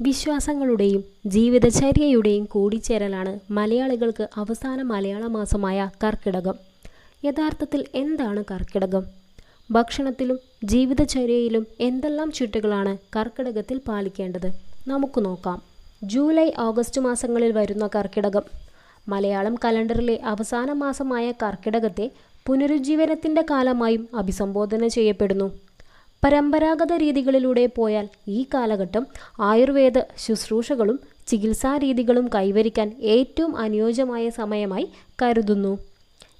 വിശ്വാസങ്ങളുടെയും ജീവിതചര്യയുടെയും കൂടിച്ചേരലാണ് മലയാളികൾക്ക് അവസാന മലയാള മാസമായ കർക്കിടകം. യഥാർത്ഥത്തിൽ എന്താണ് കർക്കിടകം? ഭക്ഷണത്തിലും ജീവിതചര്യയിലും എന്തെല്ലാം ചുറ്റുകളാണ് കർക്കിടകത്തിൽ പാലിക്കേണ്ടത്? നമുക്ക് നോക്കാം. ജൂലൈ ഓഗസ്റ്റ് മാസങ്ങളിൽ വരുന്ന കർക്കിടകം. മലയാളം കലണ്ടറിലെ അവസാന മാസമായ കർക്കിടകത്തെ പുനരുജ്ജീവനത്തിന്റെ കാലമായും അഭിസംബോധന ചെയ്യപ്പെടുന്നു. പരമ്പരാഗത രീതികളിലൂടെ പോയാൽ ഈ കാലഘട്ടം ആയുർവേദ ശുശ്രൂഷകളും ചികിത്സാരീതികളും കൈവരിക്കാൻ ഏറ്റവും അനുയോജ്യമായ സമയമായി കരുതുന്നു.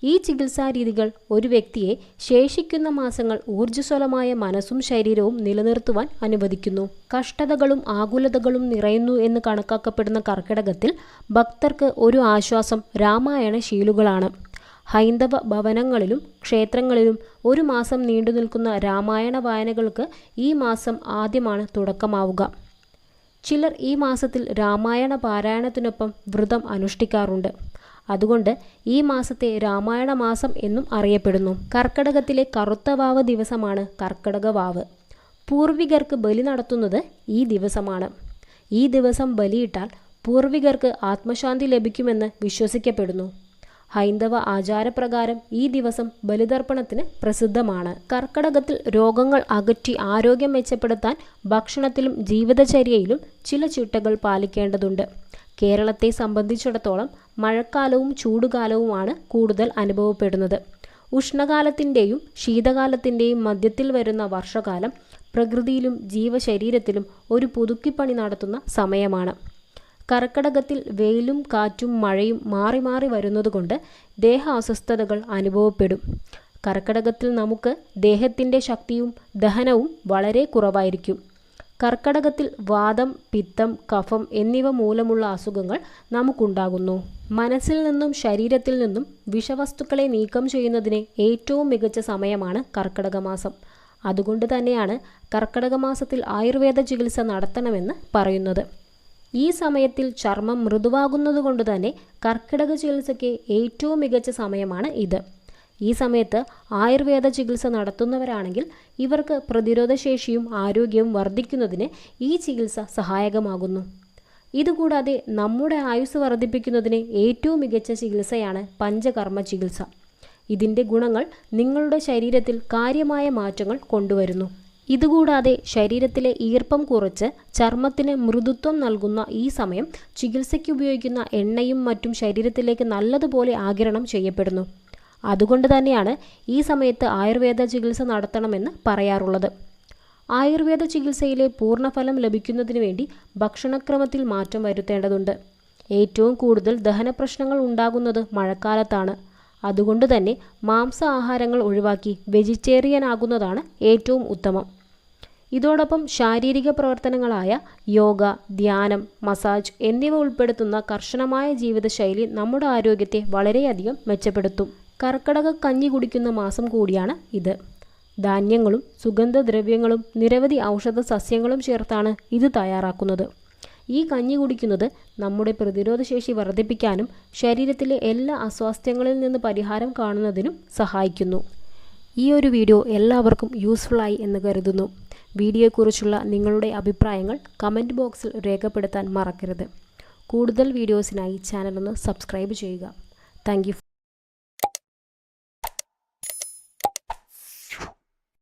ഈ ചികിത്സാരീതികൾ ഒരു വ്യക്തിയെ ശേഷിക്കുന്ന മാസങ്ങൾ ഊർജസ്വലമായ മനസ്സും ശരീരവും നിലനിർത്തുവാൻ അനുവദിക്കുന്നു. കഷ്ടതകളും ആകുലതകളും നിറയുന്നു എന്ന് കണക്കാക്കപ്പെടുന്ന കർക്കിടകത്തിൽ ഭക്തർക്ക് ഒരു ആശ്വാസം രാമായണ ശീലുകളാണ്. ഹൈന്ദവ ഭവനങ്ങളിലും ക്ഷേത്രങ്ങളിലും ഒരു മാസം നീണ്ടു നിൽക്കുന്ന രാമായണ വായനകൾക്ക് ഈ മാസം ആദ്യമാണ് തുടക്കമാവുക. ചിലർ ഈ മാസത്തിൽ രാമായണ പാരായണത്തിനൊപ്പം വ്രതം അനുഷ്ഠിക്കാറുണ്ട്. അതുകൊണ്ട് ഈ മാസത്തെ രാമായണ മാസം എന്നും അറിയപ്പെടുന്നു. കർക്കടകത്തിലെ കറുത്ത വാവ് ദിവസമാണ് കർക്കടക വാവ്. പൂർവികർക്ക് ബലി നടത്തുന്നത് ഈ ദിവസമാണ്. ഈ ദിവസം ബലിയിട്ടാൽ പൂർവികർക്ക് ആത്മശാന്തി ലഭിക്കുമെന്ന് വിശ്വസിക്കപ്പെടുന്നു. ഹൈന്ദവ ആചാരപ്രകാരം ഈ ദിവസം ബലിതർപ്പണത്തിന് പ്രസിദ്ധമാണ്. കർക്കടകത്തിൽ രോഗങ്ങൾ അകറ്റി ആരോഗ്യം മെച്ചപ്പെടുത്താൻ ഭക്ഷണത്തിലും ജീവിതചര്യയിലും ചില ചിട്ടകൾ പാലിക്കേണ്ടതുണ്ട്. കേരളത്തെ സംബന്ധിച്ചിടത്തോളം മഴക്കാലവും ചൂടുകാലവുമാണ് കൂടുതൽ അനുഭവപ്പെടുന്നത്. ഉഷ്ണകാലത്തിന്റെയും ശീതകാലത്തിന്റെയും മധ്യത്തിൽ വരുന്ന വർഷകാലം പ്രകൃതിയിലും ജീവശരീരത്തിലും ഒരു പുതുക്കിപ്പണി നടത്തുന്ന സമയമാണ്. കർക്കടകത്തിൽ വെയിലും കാറ്റും മഴയും മാറി മാറി വരുന്നതുകൊണ്ട് ദേഹ അസ്വസ്ഥതകൾ അനുഭവപ്പെടും. കർക്കടകത്തിൽ നമുക്ക് ദേഹത്തിന്റെ ശക്തിയും ദഹനവും വളരെ കുറവായിരിക്കും. കർക്കടകത്തിൽ വാദം പിത്തം കഫം എന്നിവ മൂലമുള്ള അസുഖങ്ങൾ നമുക്കുണ്ടാകുന്നു. മനസ്സിൽ നിന്നും ശരീരത്തിൽ നിന്നും വിഷവസ്തുക്കളെ നീക്കം ചെയ്യുന്നതിന് ഏറ്റവും മികച്ച സമയമാണ് കർക്കടക മാസം അതുകൊണ്ട് തന്നെയാണ് കർക്കടക മാസത്തിൽ ആയുർവേദ ചികിത്സ നടത്തണമെന്ന് പറയുന്നത്. ഈ സമയത്തിൽ ചർമ്മം മൃദുവാകുന്നതുകൊണ്ട് തന്നെ കർക്കിടക ചികിത്സയ്ക്ക് ഏറ്റവും മികച്ച സമയമാണ് ഇത്. ഈ സമയത്ത് ആയുർവേദ ചികിത്സ നടത്തുന്നവരാണെങ്കിൽ ഇവർക്ക് പ്രതിരോധശേഷിയും ആരോഗ്യവും വർദ്ധിക്കുന്നതിന് ഈ ചികിത്സ സഹായകമാകുന്നു. ഇതുകൂടാതെ നമ്മുടെ ആയുസ് വർദ്ധിപ്പിക്കുന്നതിന് ഏറ്റവും മികച്ച ചികിത്സയാണ് പഞ്ചകർമ്മ ചികിത്സ. ഇതിന്റെ ഗുണങ്ങൾ നിങ്ങളുടെ ശരീരത്തിൽ കാര്യമായ മാറ്റങ്ങൾ കൊണ്ടുവരുന്നു. ഇതുകൂടാതെ ശരീരത്തിലെ ഈർപ്പം കുറച്ച് ചർമ്മത്തിന് മൃദുത്വം നൽകുന്ന ഈ സമയം ചികിത്സയ്ക്ക് ഉപയോഗിക്കുന്ന എണ്ണയും മറ്റും ശരീരത്തിലേക്ക് നല്ലതുപോലെ ആകിരണം ചെയ്യപ്പെടുന്നു. അതുകൊണ്ട് തന്നെയാണ് ഈ സമയത്ത് ആയുർവേദ ചികിത്സ നടത്തണമെന്ന് പറയാറുള്ളത്. ആയുർവേദ ചികിത്സയിലെ പൂർണഫലം ലഭിക്കുന്നതിന് വേണ്ടി ഭക്ഷണക്രമത്തിൽ മാറ്റം വരുത്തേണ്ടതുണ്ട്. ഏറ്റവും കൂടുതൽ ദഹന പ്രശ്നങ്ങൾ ഉണ്ടാകുന്നത് മഴക്കാലത്താണ്. അതുകൊണ്ട് തന്നെ മാംസ ആഹാരങ്ങൾ ഒഴിവാക്കി വെജിറ്റേറിയൻ ആകുന്നതാണ് ഏറ്റവും ഉത്തമം. ഇതോടൊപ്പം ശാരീരിക പ്രവർത്തനങ്ങളായ യോഗ ധ്യാനം മസാജ് എന്നിവ ഉൾപ്പെടുത്തുന്ന കർശനമായ ജീവിതശൈലി നമ്മുടെ ആരോഗ്യത്തെ വളരെയധികം മെച്ചപ്പെടുത്തും. കർക്കടക കഞ്ഞി കുടിക്കുന്ന മാസം കൂടിയാണ് ഇത്. ധാന്യങ്ങളും സുഗന്ധദ്രവ്യങ്ങളും നിരവധി ഔഷധ സസ്യങ്ങളും ചേർത്താണ് ഇത് തയ്യാറാക്കുന്നത്. ഈ കഞ്ഞി കുടിക്കുന്നത് നമ്മുടെ പ്രതിരോധശേഷി വർദ്ധിപ്പിക്കാനും ശരീരത്തിലെ എല്ലാ അസ്വാസ്ഥ്യങ്ങളിൽ നിന്ന് പരിഹാരം കാണുന്നതിനും സഹായിക്കുന്നു. ഈ ഒരു വീഡിയോ എല്ലാവർക്കും യൂസ്ഫുള്ളായി എന്ന് കരുതുന്നു. വീഡിയോയെക്കുറിച്ചുള്ള നിങ്ങളുടെ അഭിപ്രായങ്ങൾ കമന്റ് ബോക്സിൽ രേഖപ്പെടുത്താൻ മറക്കരുത്. കൂടുതൽ വീഡിയോസിനായി ചാനലൊന്ന് സബ്സ്ക്രൈബ് ചെയ്യുക. താങ്ക്